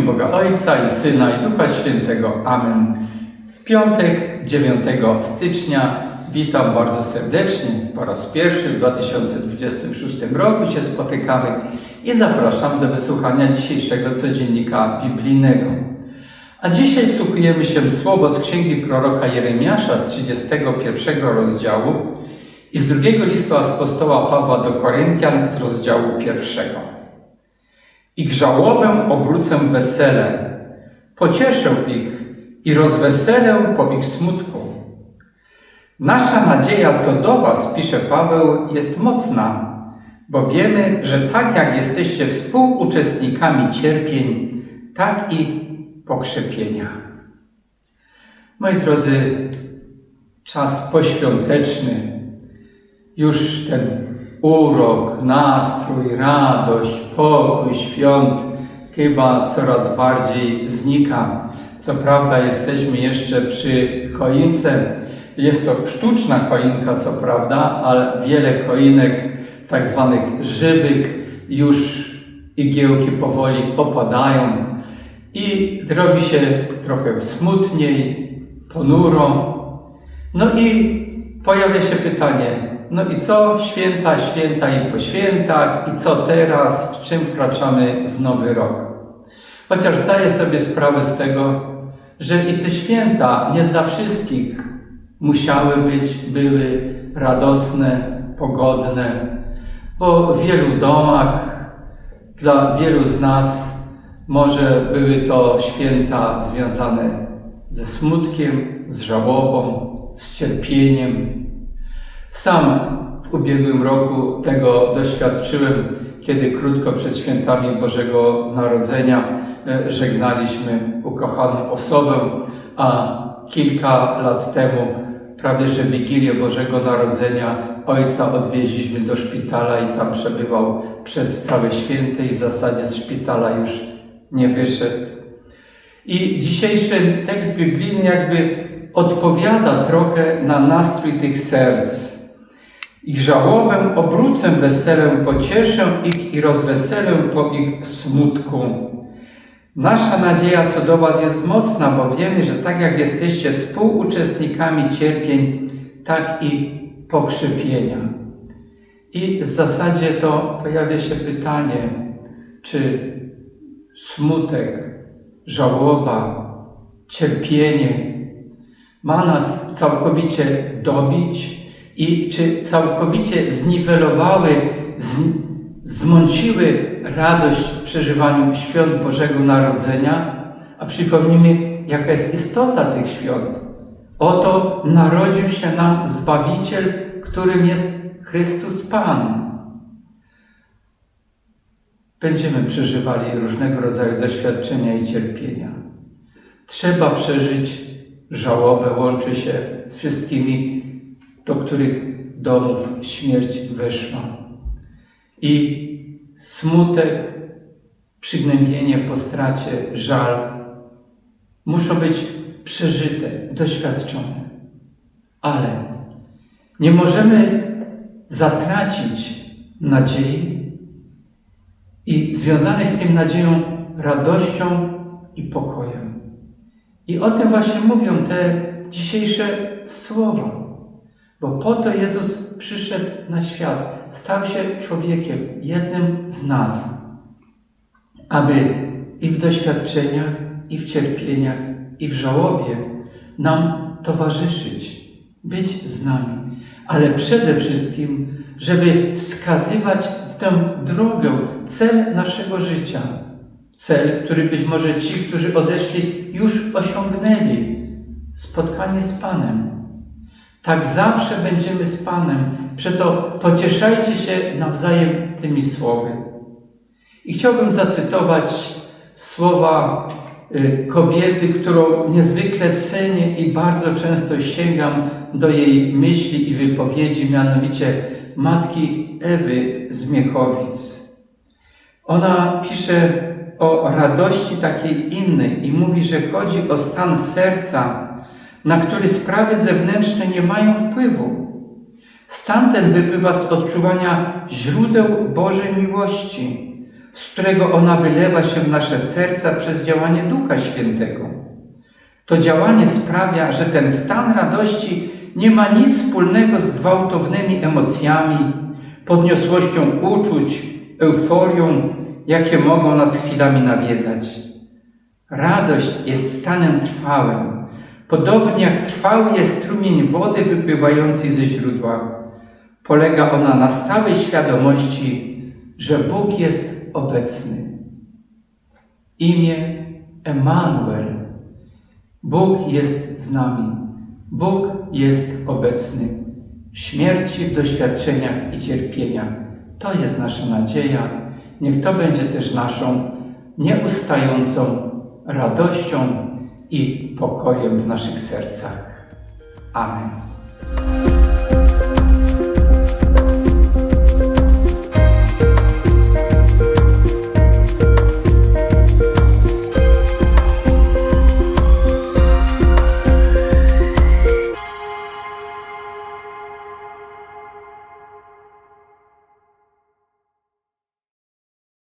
Boga Ojca i Syna i Ducha Świętego. Amen. W piątek 9 stycznia witam bardzo serdecznie. Po raz pierwszy w 2026 roku się spotykamy i zapraszam do wysłuchania dzisiejszego codziennika biblijnego. A dzisiaj wsłuchujemy się w słowo z księgi proroka Jeremiasza z 31 rozdziału i z drugiego listu apostoła Pawła do Koryntian z rozdziału pierwszego. Ich żałobę obrócę w wesele, pocieszę ich i rozweselę po ich smutku. Nasza nadzieja co do Was, pisze Paweł, jest mocna, bo wiemy, że tak jak jesteście współuczestnikami cierpień, tak i pokrzepienia. Moi drodzy, czas poświąteczny, już ten urok, nastrój, radość, pokój świąt chyba coraz bardziej znika. Co prawda jesteśmy jeszcze przy choince. Jest to sztuczna choinka, co prawda, ale wiele choinek tak zwanych żywych już igiełki powoli opadają i robi się trochę smutniej, ponuro. No i pojawia się pytanie, no i co? Święta, święta i po świętach, i co teraz, z czym wkraczamy w nowy rok? Chociaż zdaję sobie sprawę z tego, że i te święta nie dla wszystkich musiały być, były radosne, pogodne, bo w wielu domach, dla wielu z nas może były to święta związane ze smutkiem, z żałobą, z cierpieniem, sam w ubiegłym roku tego doświadczyłem, kiedy krótko przed świętami Bożego Narodzenia e, żegnaliśmy ukochaną osobę, a kilka lat temu, prawie że Wigilię Bożego Narodzenia, ojca odwieźliśmy do szpitala i tam przebywał przez całe święte i w zasadzie z szpitala już nie wyszedł. I dzisiejszy tekst biblijny jakby odpowiada trochę na nastrój tych serc. Ich żałobę obrócę weselem, pocieszę ich i rozweselę po ich smutku. Nasza nadzieja co do Was jest mocna, bo wiemy, że tak jak jesteście współuczestnikami cierpień, tak i pokrzepienia. I w zasadzie to pojawia się pytanie, czy smutek, żałoba, cierpienie ma nas całkowicie dobić i czy całkowicie zniwelowały, z, zmąciły radość w przeżywaniu świąt Bożego Narodzenia? A przypomnijmy, jaka jest istota tych świąt. Oto narodził się nam Zbawiciel, którym jest Chrystus Pan. Będziemy przeżywali różnego rodzaju doświadczenia i cierpienia. Trzeba przeżyć żałobę, łączy się z wszystkimi, do których domów śmierć weszła. I smutek, przygnębienie po stracie, żal muszą być przeżyte, doświadczone. Ale nie możemy zatracić nadziei i związanej z tym nadzieją radością i pokojem. I o tym właśnie mówią te dzisiejsze słowa. Bo po to Jezus przyszedł na świat, stał się człowiekiem, jednym z nas, aby i w doświadczeniach, i w cierpieniach, i w żałobie nam towarzyszyć, być z nami, ale przede wszystkim, żeby wskazywać w tę drogę, cel naszego życia. Cel, który być może ci, którzy odeszli, już osiągnęli spotkanie z Panem. Tak zawsze będziemy z Panem. Przeto pocieszajcie się nawzajem tymi słowy. I chciałbym zacytować słowa y, kobiety, którą niezwykle cenię i bardzo często sięgam do jej myśli i wypowiedzi, mianowicie matki Ewy z Miechowic. Ona pisze o radości takiej innej i mówi, że chodzi o stan serca, na który sprawy zewnętrzne nie mają wpływu. Stan ten wypływa z odczuwania źródeł Bożej miłości, z którego ona wylewa się w nasze serca przez działanie Ducha Świętego. To działanie sprawia, że ten stan radości nie ma nic wspólnego z gwałtownymi emocjami, podniosłością uczuć, euforią, jakie mogą nas chwilami nawiedzać. Radość jest stanem trwałym, podobnie jak trwały jest strumień wody wypływającej ze źródła. Polega ona na stałej świadomości, że Bóg jest obecny. Imię Emanuel. Bóg jest z nami. Bóg jest obecny w śmierci, w doświadczeniach i cierpieniach. To jest nasza nadzieja. Niech to będzie też naszą nieustającą radością i pokojem w naszych sercach. Amen.